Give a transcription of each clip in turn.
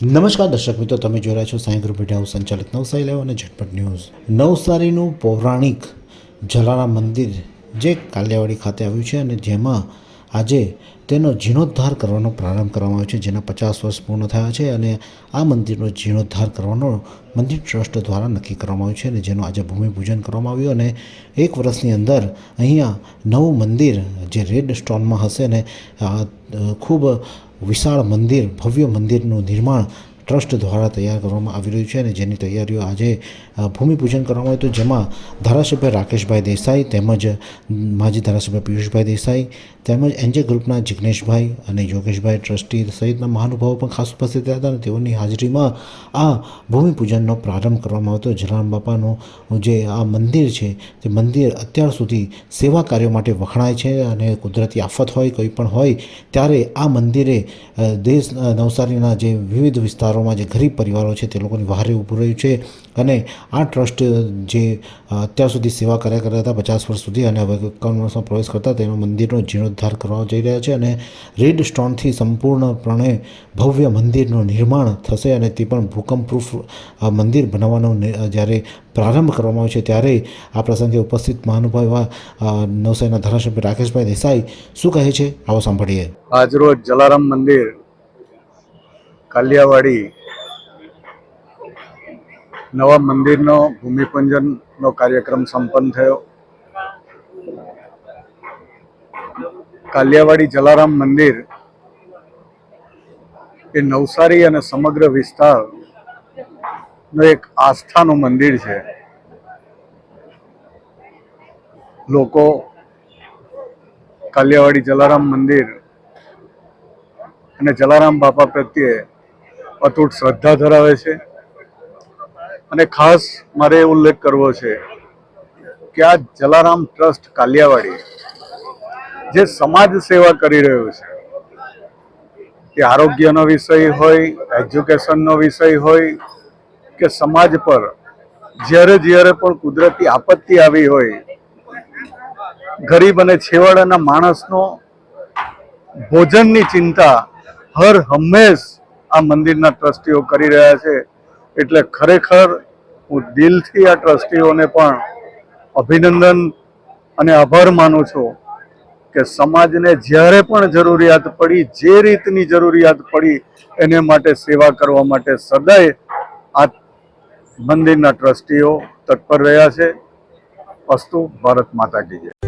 નમસ્કાર દર્શક મિત્રો, તમે જોઈ રહ્યા છો સાંઈ ગ્રુપ મીડિયા. સંચાલિત નવસારી લાઈવ અને ઝટપટ ન્યૂઝ. નવસારીનું પૌરાણિક જલારામ મંદિર જે કાલિયાવાડી ખાતે આવ્યું છે અને જેમાં આજે તેનો જીર્ણોદ્ધાર કરવાનો પ્રારંભ કરવામાં આવ્યો છે, જેના પચાસ વર્ષ પૂર્ણ થયા છે અને આ મંદિરનો જીર્ણોદ્ધાર કરવાનો મંદિર ટ્રસ્ટ દ્વારા નક્કી કરવામાં આવ્યું છે અને જેનું આજે ભૂમિપૂજન કરવામાં આવ્યું અને એક વર્ષની અંદર અહીંયા નવું મંદિર જે રેડ સ્ટોનમાં હશે ને ખૂબ વિશાળ મંદિર ભવ્ય મંદિરનું નિર્માણ ટ્રસ્ટ દ્વારા તૈયાર કરવામાં આવી રહ્યું છે અને જેની તૈયારીઓ આજે ભૂમિપૂજન કરવામાં આવ્યું હતું જેમાં ધારાસભ્ય રાકેશભાઈ દેસાઈ તેમજ માજી ધારાસભ્ય પિયુષભાઈ દેસાઈ તેમજ એનજે ગ્રુપના જિગ્નેશભાઈ અને યોગેશભાઈ ટ્રસ્ટી સહિતના મહાનુભાવો પણ ખાસ ઉપસ્થિત રહ્યા હતા અને તેઓની હાજરીમાં આ ભૂમિપૂજનનો પ્રારંભ કરવામાં આવ્યો હતો. જલારામ બાપાનું જે આ મંદિર છે, તે મંદિર અત્યાર સુધી સેવા કાર્યો માટે વખણાય છે અને કુદરતી આફત હોય, કોઈ પણ હોય, ત્યારે આ મંદિરે દેશ નવસારીના જે વિવિધ વિસ્તારોમાં જે ગરીબ પરિવારો છે તે લોકોની વહારે ઊભું રહ્યું છે અને આ ટ્રસ્ટ જે અત્યાર સુધી સેવા કર્યા કરતા હતા, પચાસ વર્ષ સુધી અને હવે એકાવન વર્ષમાં પ્રવેશ કરતા તેનો મંદિરનો જીર્ણોદ્ધાર કરવા જઈ રહ્યા છે અને રેડ સ્ટોનથી સંપૂર્ણપણે ભવ્ય મંદિરનું નિર્માણ થશે અને તે પણ ભૂકંપ પ્રૂફ મંદિર બનાવવાનો જ્યારે પ્રારંભ કરવામાં આવ્યો છે ત્યારે આ પ્રસંગે ઉપસ્થિત મહાનુભાવ એવા નવસારીના ધારાસભ્ય રાકેશભાઈ દેસાઈ શું કહે છે? આવો સાંભળીએ. આજરોજ જલારામ મંદિર કાલિયાવાડી નવા મંદિરનો ભૂમિપૂજનનો કાર્યક્રમ સંપન્ન થયો. કાલિયાવાડી જલારામ મંદિર એ નવસારી અને સમગ્ર વિસ્તાર નો એક આસ્થાનું મંદિર છે. લોકો કાલિયાવાડી જલારામ મંદિર અને જલારામ બાપા પ્રત્યે અતૂટ શ્રદ્ધા ધરાવે છે. અને ખાસ મારે ઉલ્લેખ કરવો છે કે આ જલારામ ટ્રસ્ટ કાલિયાવાડી જે સમાજ સેવા કરી રહ્યું છે કે આરોગ્યનો વિષય હોય, એજ્યુકેશનનો વિષય હોય, કે સમાજ પર જ્યારે જ્યારે પણ કુદરતી આપત્તિ આવી હોય, ગરીબ અને છેવાડાના માણસનો ભોજનની ચિંતા હર હંમેશ આ મંદિરના ટ્રસ્ટીઓ કરી રહ્યા છે. એટલે ખરેખર હું દિલથી આ ટ્રસ્ટીઓને પણ અભિનંદન અને આભાર માનું છું કે સમાજને જ્યારે પણ જરૂરિયાત પડી, જે રીતની જરૂરિયાત પડી, એને માટે સેવા કરવા માટે સદાય આ મંદિરના ટ્રસ્ટીઓ તત્પર રહ્યા છે. વસ્તુ ભારત માતા કી જય.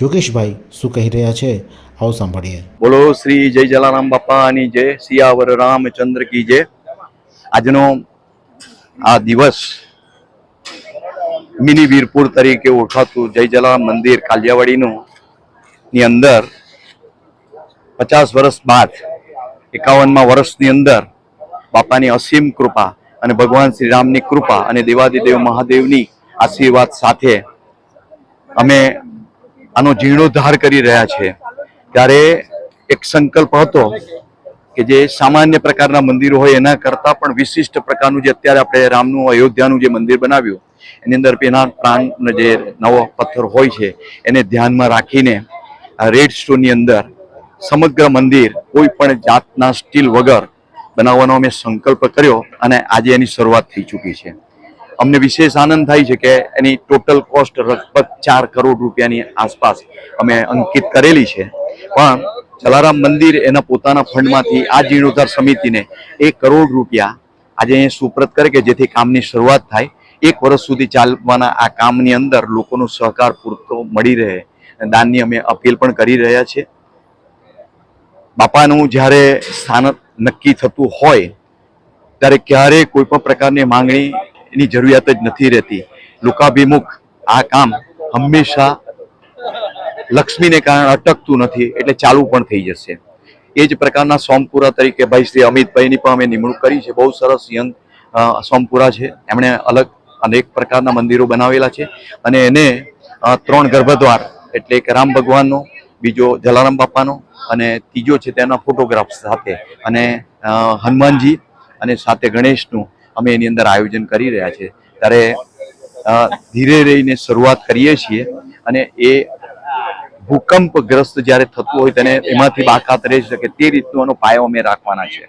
યોગેશભાઈ, શું કહી રહ્યા છે? આવો સાંભળીએ. બોલો, શ્રી જય જલારામ બાપાની જય સિયાવર રામચંદ્ર કી જય. આજનો આ દિવસ મિની વીરપુર તરીકે ઓળખાતું જય જલારામ મંદિર કાલિયાવાડીનું ની અંદર પચાસ વર્ષ બાદ, એકાવનમાં વર્ષની અંદર બાપાની અસીમ કૃપા અને ભગવાન શ્રી રામની કૃપા અને દેવાદિદેવ મહાદેવની આશીર્વાદ સાથે અમે આનો જીર્ણોદ્ધાર કરી રહ્યા છે. ત્યારે એક સંકલ્પ હતો કે જે સામાન્ય પ્રકારના મંદિરો હોય એના કરતાં પણ વિશિષ્ટ પ્રકારનું જે અત્યારે આપણે રામનું અયોધ્યાનું જે મંદિર બનાવ્યું, એની અંદર પેના પ્રાણ જે નવો પથ્થર હોય છે, એને ધ્યાનમાં રાખીને રેડ સ્ટોનની અંદર સમગ્ર મંદિર કોઈ પણ જાતના સ્ટીલ વગર બનાવવાનો અમે સંકલ્પ કર્યો અને આજે એની શરૂઆત થઈ ચૂકી છે. અમને વિશેષ આનંદ થાય છે કે એની ટોટલ કોસ્ટ લગભગ ચાર કરોડ રૂપિયાની આસપાસ અમે અંકિત કરેલી છે. પણ જલારામ મંદિર એના પોતાના ફંડમાંથી આ જીર્ણોદ્ધાર સમિતિને એક કરોડ રૂપિયા આજે અહીં સુપ્રત કરે કે જેથી કામની શરૂઆત થાય. એક વર્ષ સુધી ચાલવાના આ કામની અંદર લોકોનો સહકાર પૂરતો મળી રહે. દાનની અમે અપીલ પણ કરી રહ્યા છીએ. બાપાનું જ્યારે સ્થાન નક્કી થતું હોય, ત્યારે ક્યારેય કોઈ પણ પ્રકારની માંગણી એની જરૂરિયાત જ નથી રહેતી. લોકાભિમુખ, આ કામ હંમેશા લક્ષ્મીને કારણે અટકતું નથી, એટલે ચાલુ પણ થઈ જશે. એ જ પ્રકારના સોમપુરા તરીકે ભાઈ શ્રી અમિતભાઈની પણ અમે નિમણૂક કરી છે. બહુ સરસ યંગ સોમપુરા છે. એમણે અલગ અનેક પ્રકારના મંદિરો બનાવેલા છે અને એને ત્રણ ગર્ભદ્વાર, એટલે એક રામ ભગવાનનો, બીજો જલારામ બાપાનો અને ત્રીજો છે તેના ફોટોગ્રાફ્સ સાથે. અને હનુમાનજી અને સાથે ગણેશનું અમે એની અંદર આયોજન કરી રહ્યા છે. ત્યારે ધીરે રહીને શરૂઆત કરીએ છીએ અને એ ભૂકંપગ્રસ્ત જ્યારે થતું હોય તેને એમાંથી બાકાત રહી શકે તે રીતનો એનો પાયો અમે રાખવાના છે.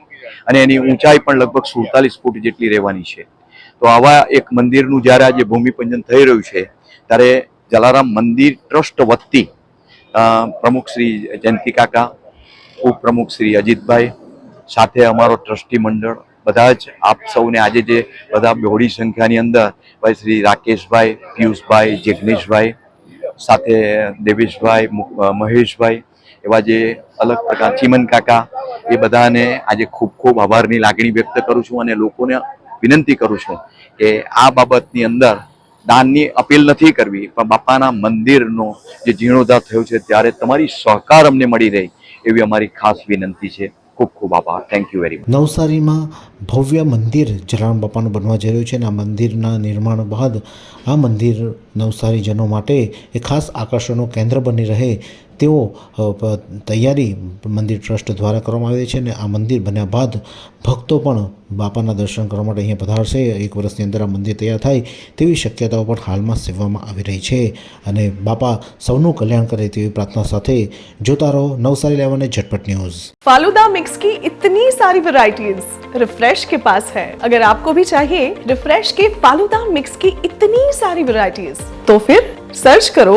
અને એની ઊંચાઈ પણ લગભગ સુડતાલીસ ફૂટ જેટલી રહેવાની છે. તો આવા એક મંદિરનું જ્યારે આજે ભૂમિપૂજન થઈ રહ્યું છે, ત્યારે જલારામ મંદિર ટ્રસ્ટ વતી પ્રમુખ શ્રી જયંતિ કાકા, ઉપપ્રમુખ શ્રી અજીતભાઈ, સાથે અમારો ટ્રસ્ટી મંડળ બધા જ આપ સૌને આજે જે બધા બહોળી સંખ્યાની અંદર ભાઈ શ્રી રાકેશભાઈ, પિયુષભાઈ જિગ્નેશભાઈ સાથે દેવેશભાઈ મહેશભાઈ, એવા જે અલગ પ્રકાર ચીમન કાકા, એ બધાને આજે ખૂબ ખૂબ આભારની લાગણી વ્યક્ત કરું છું અને લોકોને વિનંતી કરું છું કે આ બાબતની અંદર દાનની અપીલ નથી કરવી, પણ બાપાના મંદિરનો જે જીર્ણોદ્ધાર થયો છે, ત્યારે તમારી સહકાર અમને મળી રહે એવી અમારી ખાસ વિનંતી છે. ખૂબ ખૂબ આભાર. થેન્ક યુ વેરી મચ નવસારીમાં ભવ્ય મંદિર જલારામ બાપાનું બનવા જઈ રહ્યું છે અને આ મંદિરના નિર્માણ બાદ આ મંદિર નવસારીજનો માટે એ ખાસ આકર્ષણનું કેન્દ્ર બની રહે તેઓ અ, પ- તૈયારી મંદિર ટ્રસ્ટ દ્વારા કરવામાં આવી છે અને આ મંદિર બન્યા બાદ ભક્તો પણ બાપાના દર્શન કરવા માટે અહીંયા પધારશે એક વર્ષની અંદર આ મંદિર તૈયાર થાય તેવી શક્યતાઓ પણ હાલમાં સેવવામાં આવી રહી છે અને બાપા સૌનું કલ્યાણ કરે તેવી પ્રાર્થના સાથે જોતા રહો નવસારી લેવાને ઝટપટ ન્યૂઝ फालूदा मिक्स की इतनी सारी वैरायटीज रिफ्रेश के पास है अगर आपको भी चाहिए रिफ्रेश के फालूदा मिक्स की इतनी सारी वैरायटीज तो फिर सर्च करो